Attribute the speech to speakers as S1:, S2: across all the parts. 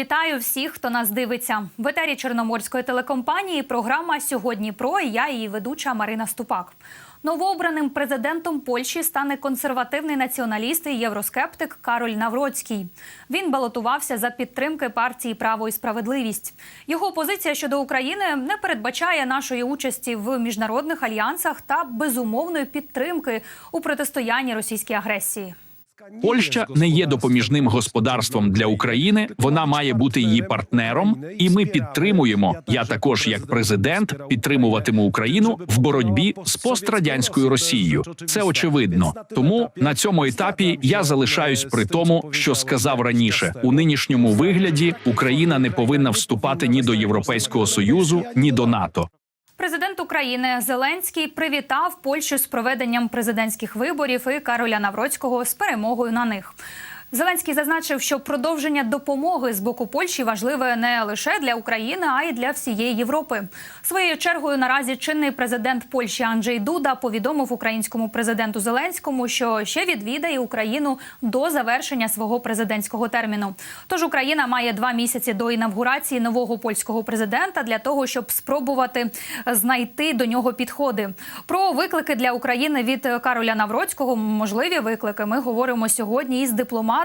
S1: Вітаю всіх, хто нас дивиться. В етері Чорноморської телекомпанії програма Сьогодні про і я її ведуча Марина Ступак. Новообраним президентом Польщі стане консервативний націоналіст і євроскептик Кароль Навроцький. Він балотувався за підтримки партії Право і справедливість. Його позиція щодо України не передбачає нашої участі в міжнародних альянсах та безумовної підтримки у протистоянні російській агресії.
S2: Польща не є допоміжним господарством для України. Вона має бути її партнером, і ми підтримуємо. Я також, як президент, підтримуватиму Україну в боротьбі з пострадянською Росією. Це очевидно. Тому на цьому етапі я залишаюсь при тому, що сказав раніше. У нинішньому вигляді Україна не повинна вступати ні до Європейського союзу, ні до НАТО.
S1: Президент України Зеленський привітав Польщу з проведенням президентських виборів і Кароля Навроцького з перемогою на них. Зеленський зазначив, що продовження допомоги з боку Польщі важливе не лише для України, а й для всієї Європи. Своєю чергою наразі чинний президент Польщі Анджей Дуда повідомив українському президенту Зеленському, що ще відвідає Україну до завершення свого президентського терміну. Тож Україна має два місяці до інавгурації нового польського президента для того, щоб спробувати знайти до нього підходи. Про виклики для України від Кароля Навроцького можливі виклики. Ми говоримо сьогодні із дипломатом,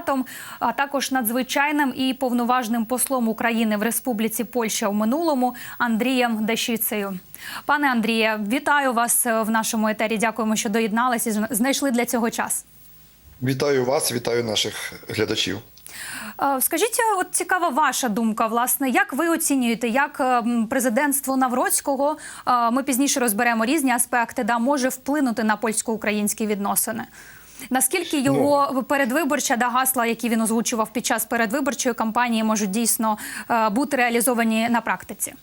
S1: а також надзвичайним і повноважним послом України в Республіці Польща у минулому Андрієм Дещицею. Пане Андріє, вітаю вас в нашому етері. Дякуємо, що доєдналися і знайшли для цього час.
S3: Вітаю вас, вітаю наших глядачів.
S1: Е, Скажіть, от цікава ваша думка, власне, як ви оцінюєте, як ем, президентство Навроцького, е, ми пізніше розберемо різні аспекти, да, може вплинути на польсько-українські відносини? Наскільки його передвиборча да, гасла, які він озвучував під час передвиборчої кампанії, можуть дійсно е, бути реалізовані на практиці?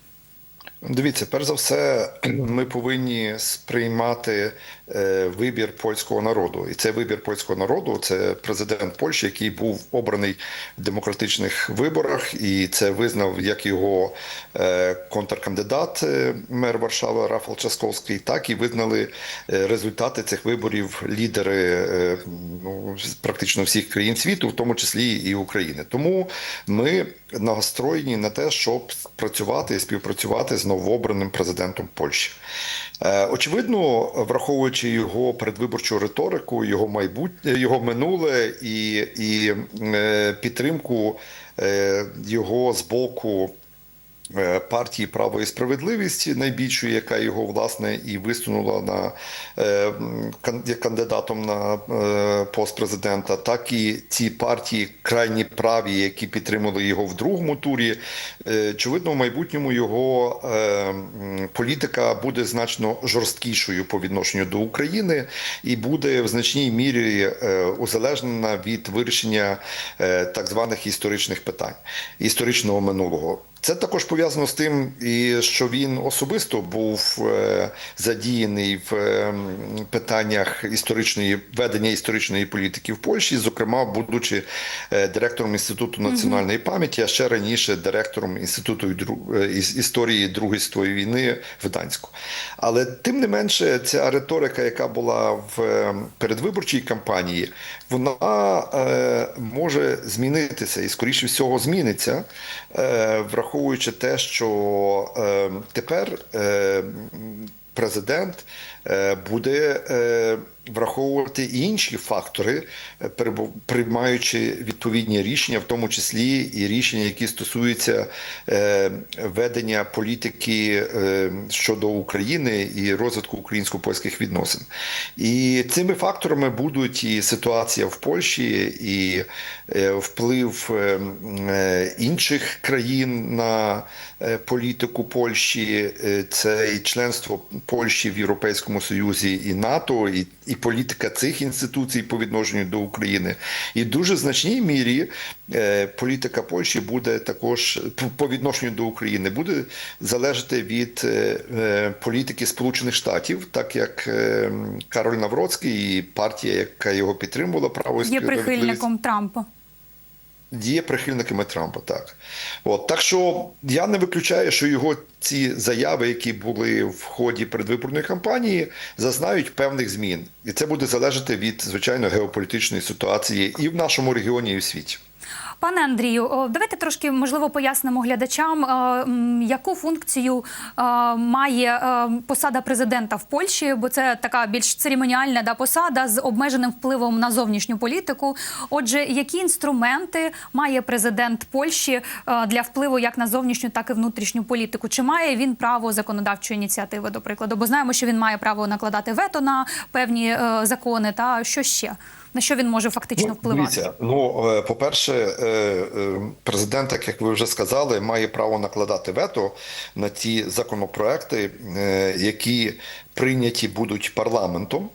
S3: Дивіться, перш за все, ми повинні сприймати е, вибір польського народу. І цей вибір польського народу це президент Польщі, який був обраний в демократичних виборах, і це визнав як його е, контркандидат, е, мер Варшави Рафал Часковський, так і визнали результати цих виборів лідери ну, практично всіх країн світу, в тому числі і України. Тому ми настроєні на те, щоб працювати і співпрацювати з новообраним президентом Польщі. Е, Очевидно, враховуючи його передвиборчу риторику, його майбутнє, його минуле і, і е, підтримку е, його з боку. Е, Партії право і справедливість найбільшої, яка його власне і висунула на е, кандидатом на е, пост президента, так і ці партії крайні праві, які підтримали його в другому турі. Очевидно, в майбутньому його політика буде значно жорсткішою по відношенню до України і буде в значній мірі узалежнена від вирішення так званих історичних питань історичного минулого. Це також пов'язано з тим, що він особисто був е, задіяний в е, питаннях історичної ведення історичної політики в Польщі, зокрема, будучи е, директором інституту національної пам'яті, а ще раніше директором інституту історії Другої світової війни в Гданську. Але тим не менше, ця риторика, яка була в передвиборчій кампанії, вона може змінитися і, скоріше всього, зміниться, е, враховуючи те, що е, тепер е, президент е, буде е, враховувати і інші фактори, е, приймаючи відповідні рішення, в тому числі і рішення, які стосуються е, ведення політики е, щодо України і розвитку українсько-польських відносин. І цими факторами будуть і ситуація в Польщі, і вплив інших країн на політику Польщі, це і членство Польщі в Європейському Союзі і НАТО, і, і політика цих інституцій по відношенню до України. І в дуже значній мірі е, політика Польщі буде також по- відношенню до України буде залежати від е, е, політики Сполучених Штатів, так як Кароль Навроцький і партія, яка його підтримувала, право
S1: Є прихильником Трампа.
S3: Є прихильниками Трампа, так. От, так що я не виключаю, що його ці заяви, які були в ході передвиборної кампанії, зазнають певних змін. І це буде залежати від, звичайно, геополітичної ситуації і в нашому регіоні, і в світі.
S1: Пане Андрію, давайте трошки можливо пояснимо глядачам, е, яку функцію е, має е, посада президента в Польщі, бо це така більш церемоніальна да, посада з обмеженим впливом на зовнішню політику. Отже, які інструменти має президент Польщі для впливу як на зовнішню, так і внутрішню політику? Чи має він право законодавчої ініціативи, до прикладу? Бо знаємо, що він має право накладати вето на певні закони. Та що ще на що він може фактично впливати?
S3: Дивіться, ну е, по-перше, е, е, президент, так як ви вже сказали, має право накладати вето на ті законопроекти, які прийняті будуть парламентом.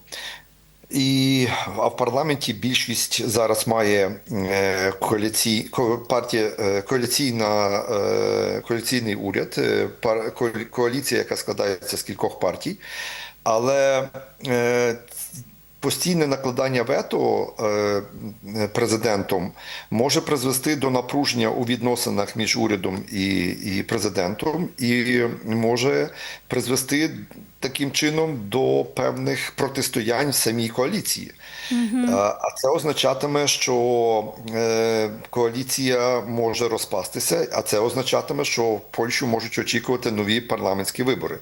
S3: І а в парламенті більшість зараз має е, коаліцій, ко- партія е, коаліційна е, коаліційний уряд, е, пар- коаліція, яка складається з кількох партій, але е, Постійне накладання вето е, президентом може призвести до напруження у відносинах між урядом і, і президентом, і може призвести таким чином до певних протистоянь в самій коаліції. Е, А це означатиме, що е, коаліція може розпастися, а це означатиме, що в Польщу можуть очікувати нові парламентські вибори.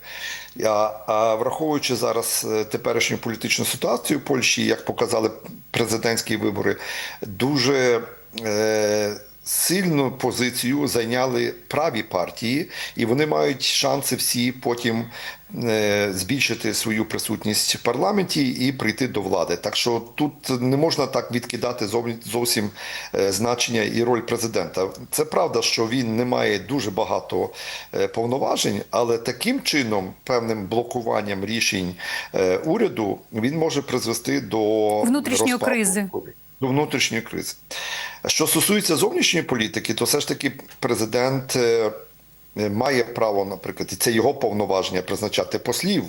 S3: А, враховуючи зараз е, теперішню політичну ситуацію в Польщі, як показали президентські вибори, дуже е, сильну позицію зайняли праві партії, і вони мають шанси всі потім е, збільшити свою присутність в парламенті і прийти до влади. Так що тут не можна так відкидати зовсім е, значення і роль президента. Це правда, що він не має дуже багато е, повноважень, але таким чином, певним блокуванням рішень уряду, він може призвести до
S1: Внутрішньої
S3: розпаду
S1: кризи.
S3: До внутрішньої кризи. Що стосується зовнішньої політики, то все ж таки президент е, е, має право, наприклад, і це його повноваження призначати послів,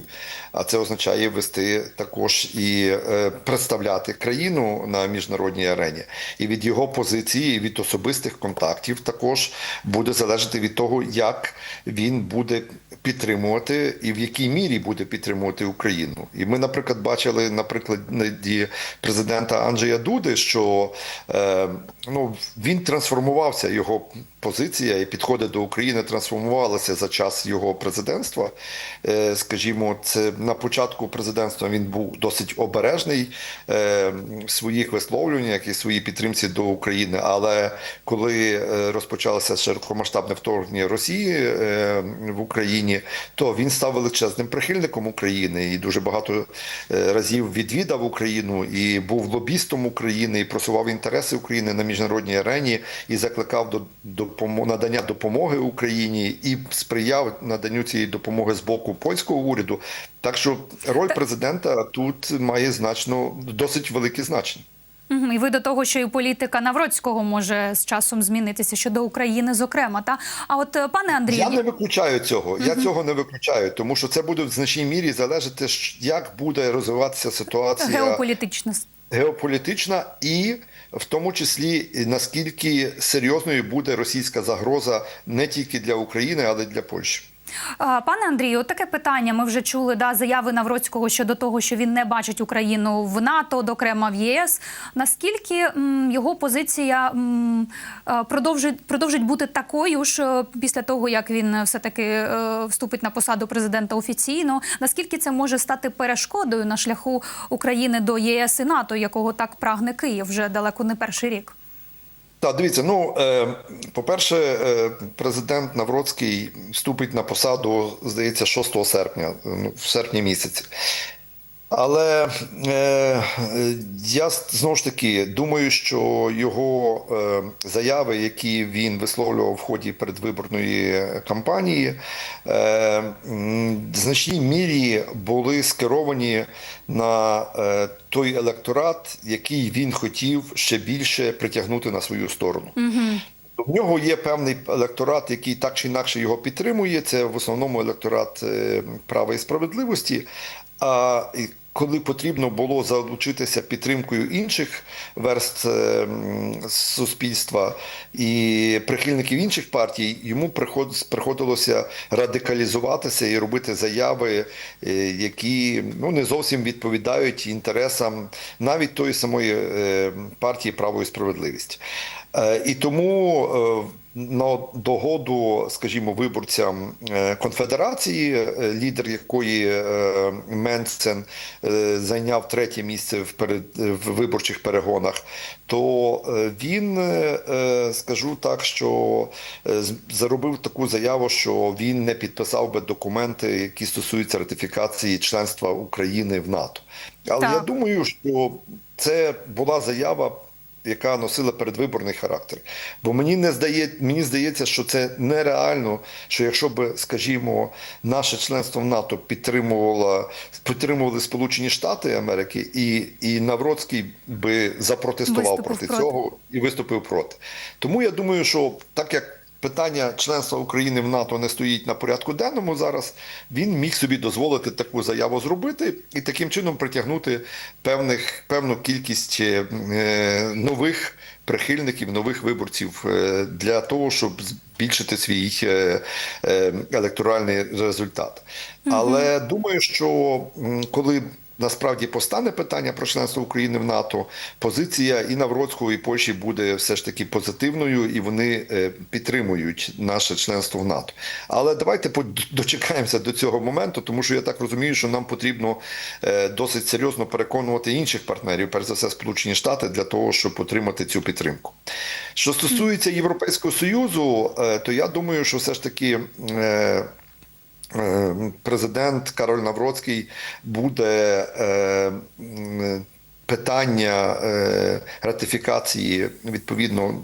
S3: а це означає вести також і е, представляти країну на міжнародній арені. І від його позиції, і від особистих контактів також буде залежати від того, як він буде підтримувати і в якій мірі буде підтримувати Україну. І ми, наприклад, бачили на прикладі президента Анджея Дуди, що е, ну, він трансформувався, його позиція і підходи до України трансформувалися за час його президентства. Е, скажімо, це на початку президентства він був досить обережний е, в своїх висловлюваннях і своїй підтримці до України. Але коли е, розпочалося широкомасштабне вторгнення Росії е, в Україні, то він став величезним прихильником України і дуже багато е, разів відвідав Україну і був лобістом України і просував інтереси України на міжнародній арені і закликав до допомо- надання допомоги Україні і сприяв наданню цієї допомоги з боку польського уряду. Так що роль президента тут має значно досить велике значення.
S1: І ви до того, що і політика Навроцького може з часом змінитися щодо України, зокрема. Та а от е, пане Андрію,
S3: Я не виключаю цього. Я цього не виключаю, тому що це буде в значній мірі залежати, як буде розвиватися ситуація
S1: геополітична
S3: геополітична, і в тому числі наскільки серйозною буде російська загроза не тільки для України, але й для Польщі.
S1: Пане Андрію, таке питання. Ми вже чули да, заяви Навроцького щодо того, що він не бачить Україну в НАТО, зокрема в ЄС. Наскільки м, його позиція м, е, продовжить, продовжить бути такою ж е, після того, як він все таки е, вступить на посаду президента офіційно? Наскільки це може стати перешкодою на шляху України до ЄС і НАТО, якого так прагне Київ вже далеко не перший рік?
S3: Так, дивіться, ну е, по-перше, е, президент Навроцький вступить на посаду, здається, 6 серпня, ну, в серпні місяці. Але е, я знову ж таки думаю, що його е, заяви, які він висловлював в ході передвиборної кампанії, е, в значній мірі були скеровані на е, той електорат, який він хотів ще більше притягнути на свою сторону. В нього є певний електорат, який так чи інакше його підтримує. Це в основному електорат е, права і справедливості. А коли потрібно було залучитися підтримкою інших верст е, суспільства і прихильників інших партій, йому приход- приходилося радикалізуватися і робити заяви, е, які ну не зовсім відповідають інтересам навіть тої самої е, партії право і справедливість. І тому на догоду, скажімо, виборцям е, конфедерації, е, лідер якої е, Менсен зайняв третє місце в перед в виборчих перегонах, то він скажу так, що заробив таку заяву, що він не підписав би документи, які стосуються ратифікації членства України в НАТО. Але
S1: Так.
S3: я думаю, що це була заява яка носила передвиборний характер. Бо мені не здає, мені здається, що це нереально, що якщо б, скажімо, наше членство в НАТО підтримувало, підтримували Сполучені Штати Америки, і, і Навроцький би запротестував
S1: Виступив
S3: проти
S1: проти.
S3: цього і виступив проти. Тому я думаю, що так як. Питання членства України в НАТО не стоїть на порядку денному зараз. Він міг собі дозволити таку заяву зробити і таким чином притягнути певних певну кількість е, нових прихильників, нових виборців е, для того, щоб збільшити свій е, е, електоральний результат. Але думаю, що коли насправді постане питання про членство України в НАТО, позиція і Навроцького, і Польщі буде все ж таки позитивною, і вони е, підтримують наше членство в НАТО. Але давайте дочекаємося до цього моменту, тому що я так розумію, що нам потрібно е, досить серйозно переконувати інших партнерів, перш за все Сполучені Штати, для того, щоб отримати цю підтримку. Що стосується Європейського союзу, е, то я думаю, що все ж таки. Е, президент Кароль Навроцький буде е, питання е, ратифікації відповідно.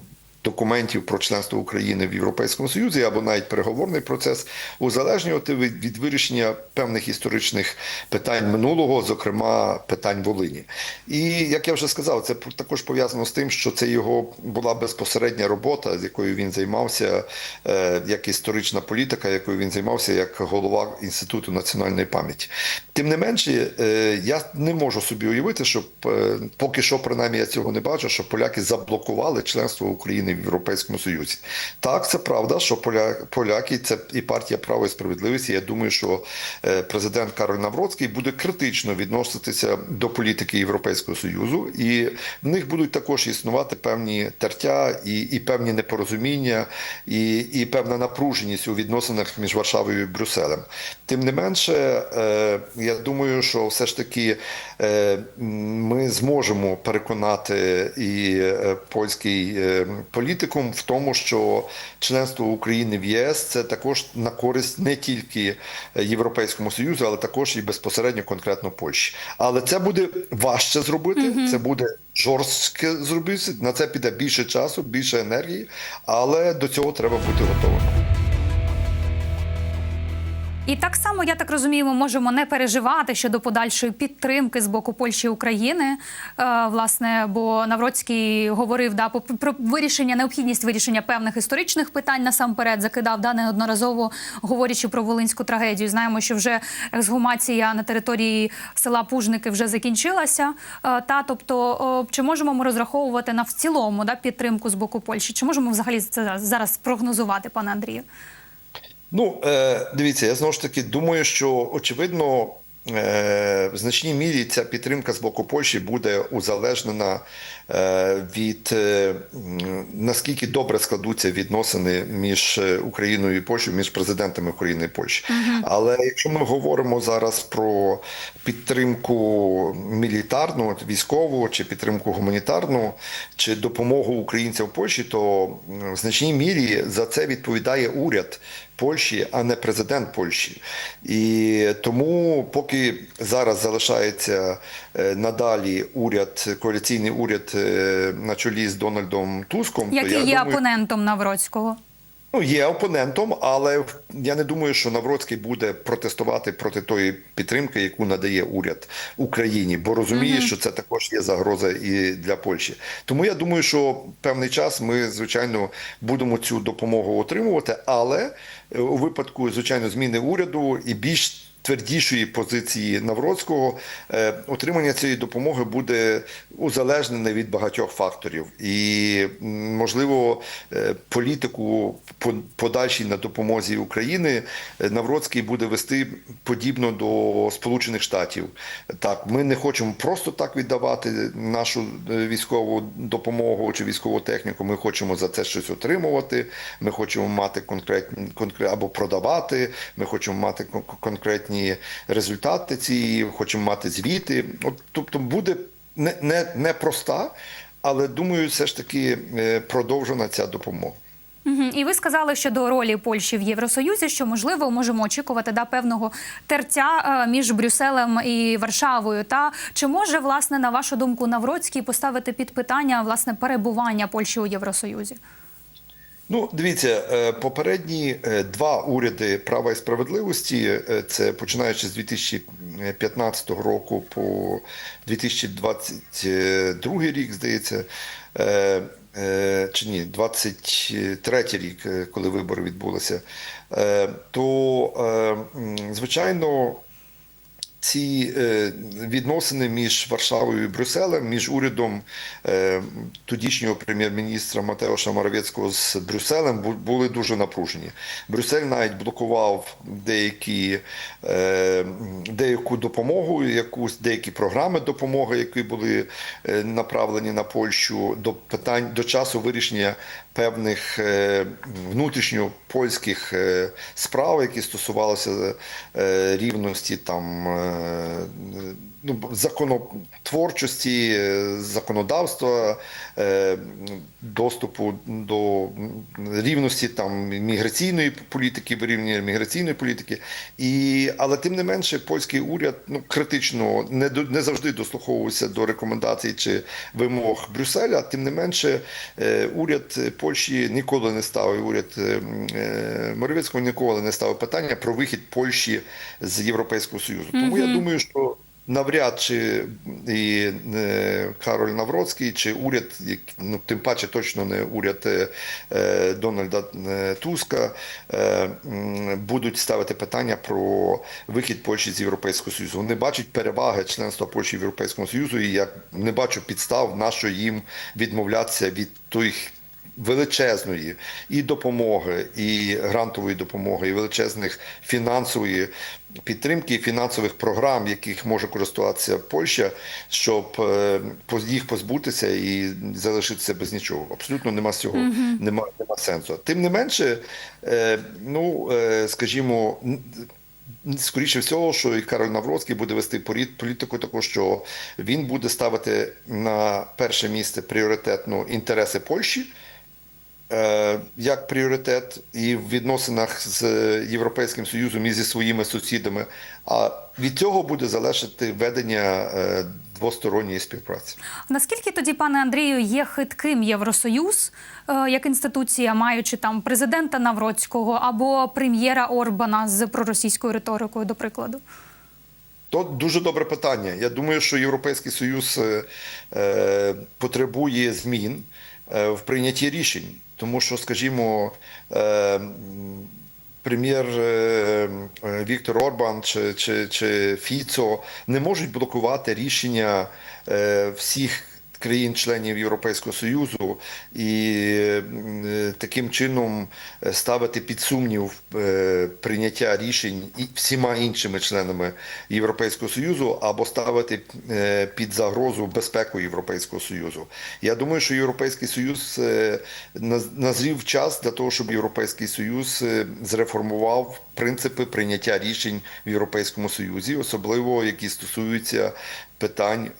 S3: Документів про членство України в Європейському Союзі або навіть переговорний процес узалежнювати від, вирішення певних історичних питань минулого, зокрема питань Волині. І як я вже сказав, це також пов'язано з тим, що це його була безпосередня робота, з якою він займався, е, як історична політика, якою він займався як голова інституту національної пам'яті. Тим не менше, е, я не можу собі уявити, що е, поки що, принаймні, я цього не бачу, що поляки заблокували членство України в Європейському Союзі. Так, це правда, що поляки це і партія право і справедливості. Я думаю, що е, президент Кароль Навроцький буде критично відноситися до політики Європейського Союзу, і в них будуть також існувати певні тертя і, і певні непорозуміння, і, і певна напруженість у відносинах між Варшавою і Брюсселем. Тим не менше, е, я думаю, що все ж таки е, ми зможемо переконати і польський е, політикум в тому, що членство України в ЄС це також на користь не тільки Європейському Союзу, але також і безпосередньо конкретно Польщі. Але це буде важче зробити, це буде жорстке зробити. На це піде більше часу, більше енергії, але до цього треба бути готовим.
S1: І так само, я так розумію, ми можемо не переживати щодо подальшої підтримки з боку Польщі і України. Е, власне, бо Навроцький говорив да, про вирішення, необхідність вирішення певних історичних питань насамперед закидав да, неодноразово говорячи про волинську трагедію. Знаємо, що вже ексгумація на території села Пужники вже закінчилася. Е, та тобто, о, чи можемо ми розраховувати на в цілому да, підтримку з боку Польщі? Чи можемо взагалі це зараз прогнозувати, пане Андрію?
S3: Ну, е, дивіться, я знову ж таки думаю, що очевидно. е, В значній мірі ця підтримка з боку Польщі буде узалежнена е, від наскільки добре складуться відносини між Україною і Польщею, між президентами України і Польщі. Але якщо ми говоримо зараз про підтримку мілітарну, військову чи підтримку гуманітарну, чи допомогу українцям в Польщі, то в значній мірі за це відповідає уряд. Польщі, а не президент Польщі. І тому, поки зараз залишається е, надалі уряд, коаліційний уряд е, на чолі з Дональдом Туском, то
S1: Який
S3: я
S1: є
S3: думаю,
S1: опонентом Навроцького?
S3: Ну, є опонентом, але я не думаю, що Навроцький буде протестувати проти тої підтримки, яку надає уряд Україні, бо розуміє, що це також є загроза і для Польщі. Тому я думаю, що певний час ми, звичайно, будемо цю допомогу отримувати, але е, у випадку, звичайно, зміни уряду і більш твердішої позиції Навроцького, е, отримання цієї допомоги буде узалежнене від багатьох факторів. І, можливо, е, політику по подальшій на допомозі України е, Навроцький буде вести подібно до Сполучених Штатів. Так, ми не хочемо просто так віддавати нашу військову допомогу чи військову техніку. Ми хочемо за це щось отримувати. Ми хочемо мати конкретні конкрет або продавати. Ми хочемо мати кон- конкретні результати цієї, хочемо мати звіти. От, тобто буде не, не, не проста, але думаю, все ж таки е, продовжена ця допомога.
S1: Мгм. І ви сказали щодо ролі Польщі в Євросоюзі, що можливо можемо очікувати да певного терця е, між Брюсселем і Варшавою. Та чи може власне на вашу думку Навроцький поставити під питання власне перебування Польщі у Євросоюзі?
S3: Ну, дивіться, е, попередні е, два уряди права і справедливості, е, це починаючи з 2015 року по 2022 рік, здається, чи ні, 23 рік, коли вибори відбулися, то звичайно. Ці е, відносини між Варшавою і Брюсселем, між урядом е, тодішнього прем'єр-міністра Матеоша Моровецького з Брюсселем були дуже напружені. Брюссель навіть блокував деякі, е, деяку допомогу, якусь деякі програми допомоги, які були направлені на Польщу до питань до часу вирішення певних е, внутрішньопольських е, справ, які стосувалися е, рівності там ну, законотворчості, е, законодавства, е, доступу до рівності там міграційної політики, вирівняння міграційної політики. І, але тим не менше, польський уряд ну, критично не, не завжди дослуховувався до рекомендацій чи вимог Брюсселя. Тим не менше, е, уряд Польщі ніколи не ставив, уряд Моровецького ніколи не ставив питання про вихід Польщі з Європейського Союзу. Тому я думаю, що навряд чи і е, Кароль Навроцький, чи уряд, ну тим паче точно не уряд е, е, Дональда Туска, будуть ставити питання про вихід Польщі з Європейського Союзу. Вони бачать переваги членства Польщі в Європейському Союзу, і я не бачу підстав, на що їм відмовлятися від тих величезної і допомоги, і грантової допомоги, і величезних фінансової підтримки, і фінансових програм, яких може користуватися Польща, щоб е, їх позбутися і залишитися без нічого. Абсолютно нема з цього нема, нема сенсу. Тим не менше, е, ну е, скажімо. Скоріше всього, що і Кароль Навроцький буде вести політику таку, що він буде ставити на перше місце пріоритетно інтереси Польщі як пріоритет і в відносинах з Європейським Союзом і зі своїми сусідами. А від цього буде залежати ведення е, двосторонньої співпраці.
S1: Наскільки тоді, пане Андрію, є хитким Євросоюз е, як інституція, маючи там президента Навроцького або прем'єра Орбана з проросійською риторикою, до прикладу?
S3: То дуже добре питання. Я думаю, що Європейський Союз е, е, потребує змін е, в прийнятті рішень, тому що, скажімо, е, прем'єр е, е, Віктор Орбан чи, чи, чи Фіцо не можуть блокувати рішення е, всіх. Країн-членів Європейського Союзу і е, таким чином е, ставити під сумнів е, прийняття рішень і всіма іншими членами Європейського Союзу або ставити під загрозу безпеку Європейського Союзу. Я думаю, що Європейський Союз назрів час для того, щоб Європейський Союз зреформував принципи прийняття рішень в Європейському Союзі, особливо які стосуються питань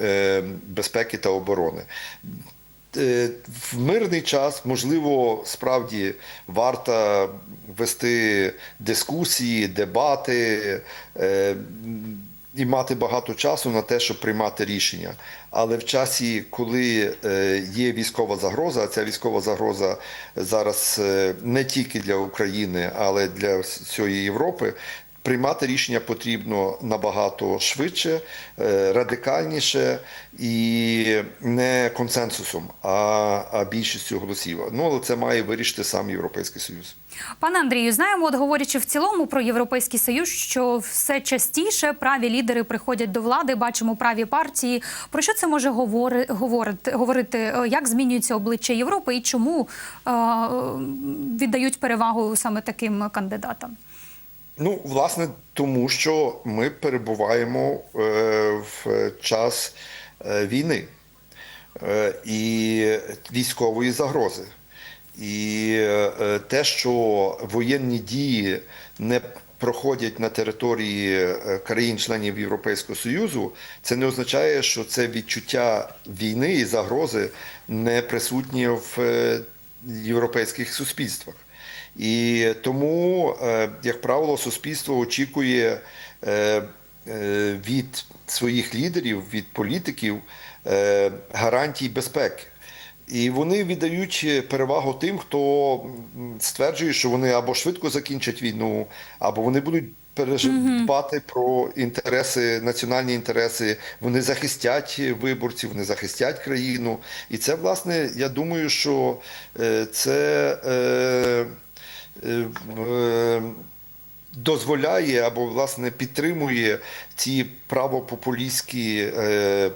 S3: безпеки та оборони. Е, В мирний час, можливо, справді варто вести дискусії, дебати е, і мати багато часу на те, щоб приймати рішення. Але в часі, коли е, є військова загроза, а ця військова загроза зараз не тільки для України, але для всієї Європи. Приймати рішення потрібно набагато швидше, е, радикальніше і не консенсусом, а, більшістю голосів. Ну але це має вирішити сам Європейський Союз.
S1: Пане Андрію, знаємо, от говорячи в цілому про європейський союз, що все частіше праві лідери приходять до влади. Бачимо праві партії. Про що це може говори, говорити, говорити? е, Як змінюється обличчя Європи і чому е, віддають перевагу саме таким кандидатам?
S3: Ну, власне, тому що ми перебуваємо е, в час е, війни е, і військової загрози. І те, що воєнні дії не проходять на території країн-членів Європейського Союзу, це не означає, що це відчуття війни і загрози не присутнє в європейських суспільствах. І тому, е, як правило, суспільство очікує е, е, від своїх лідерів, від політиків гарантій безпеки. І вони віддають перевагу тим, хто стверджує, що вони або швидко закінчать війну, або вони будуть дбати про інтереси, національні інтереси. Вони захистять виборців, вони захистять країну. І це, власне, я думаю, що це. Е, е, дозволяє або власне підтримує ці правопопулістські е,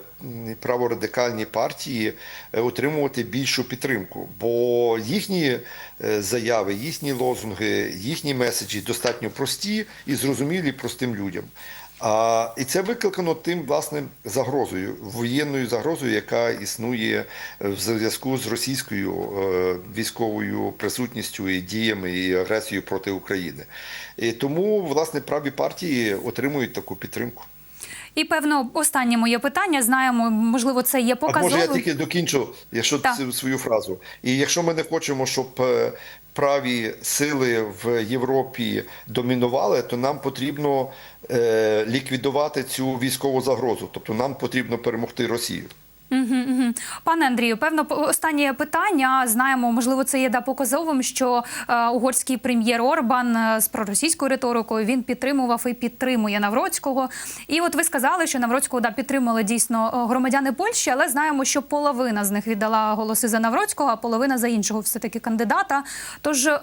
S3: праворадикальні партії отримувати більшу підтримку, бо їхні заяви, їхні лозунги, їхні меседжі достатньо прості і зрозумілі простим людям. А, і це викликано тим власне загрозою, воєнною загрозою, яка існує е, в зв'язку з російською е, військовою присутністю і діями і агресією проти України. І тому власне праві партії отримують таку підтримку.
S1: І певно, останнє моє питання. Знаємо, можливо, це є
S3: А може я тільки докінчу, якщо
S1: Так.
S3: цю свою фразу. І якщо ми не хочемо, щоб е, праві сили в Європі домінували, то нам потрібно е, ліквідувати цю військову загрозу. Тобто нам потрібно перемогти Росію.
S1: Пане Андрію, певно, останнє питання. Знаємо, можливо, це є да показовим, що е, угорський прем'єр Орбан е, з проросійською риторикою він підтримував і підтримує Навроцького. І от ви сказали, що Навроцького да підтримали дійсно е, громадяни Польщі, але знаємо, що половина з них віддала голоси за Навроцького, а половина за іншого все таки кандидата. Тож е,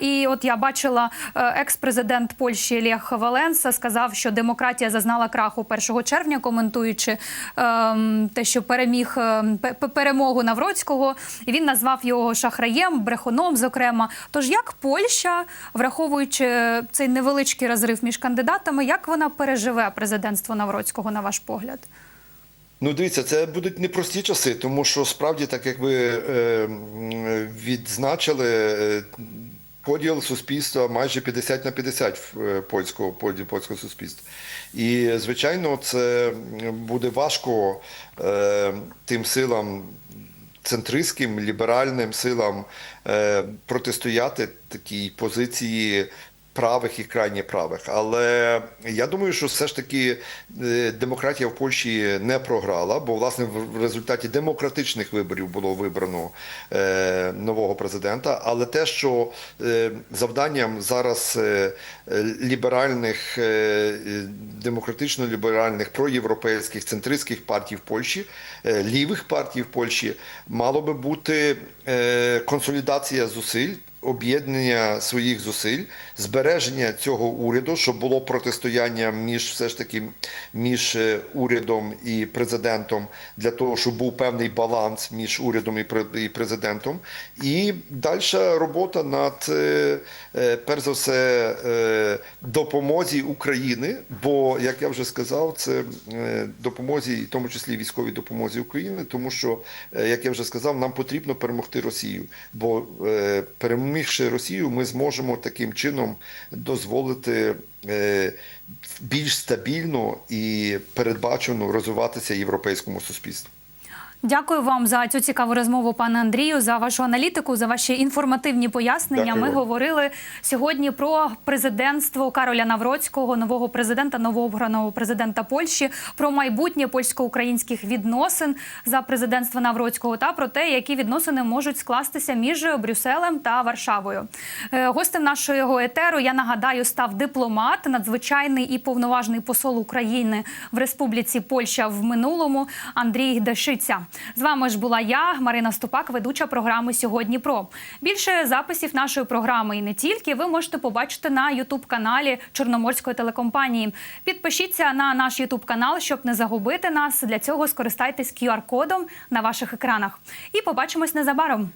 S1: і от я бачила е, екс-президент Польщі Лех Валенса сказав, що демократія зазнала краху 1 червня, коментуючи е, те, що переміг е, пе- пе- перемогу Навроцького, і він назвав його шахраєм, брехуном. Зокрема, тож як Польща, враховуючи цей невеличкий розрив між кандидатами, як вона переживе президентство Навроцького, на ваш погляд?
S3: Ну, дивіться, це будуть непрості часи, тому що справді, так як ви е, відзначили, е, поділ суспільства майже 50 на 50 в е, польського поділ польського суспільства. І звичайно, це буде важко е, тим силам. Центристським ліберальним силам е, протистояти такій позиції правих і крайні правих. Але я думаю, що все ж таки е, демократія в Польщі не програла, бо власне в результаті демократичних виборів було вибрано е, нового президента. Але те, що е, завданням зараз ліберальних, демократично-ліберальних, проєвропейських, центристських партій в Польщі, лівих партій в Польщі, мало би бути консолідація зусиль об'єднання своїх зусиль, збереження цього уряду, щоб було протистояння між все ж таки між е, урядом і президентом для того, щоб був певний баланс між урядом і президентом, і дальша робота над е, е, перш за все допомозі України. Бо як я вже сказав, це допомозі, в тому числі військовій допомозі України, тому що як я вже сказав, нам потрібно перемогти Росію, бо е, перемігши Росію, ми зможемо таким чином дозволити е, більш стабільно і передбачено розвиватися європейському суспільству.
S1: Дякую вам за цю цікаву розмову, пане Андрію, за вашу аналітику, за ваші інформативні пояснення.
S3: Дякую
S1: Ми говорили сьогодні про президентство Кароля Навроцького, нового президента, новообраного президента Польщі, про майбутнє польсько-українських відносин за президентства Навроцького та про те, які відносини можуть скластися між Брюсселем та Варшавою. Е, Гостем нашого етеру я нагадаю став дипломат, надзвичайний і повноважний посол України в Республіці Польща в минулому Андрій Дешиця. З вами ж була я, Марина Ступак, ведуча програми Сьогодні про більше записів нашої програми і не тільки ви можете побачити на Ютуб каналі Чорноморської телекомпанії. Підпишіться на наш Ютуб канал, щоб не загубити нас. Для цього скористайтесь QR-кодом на ваших екранах. І побачимось незабаром.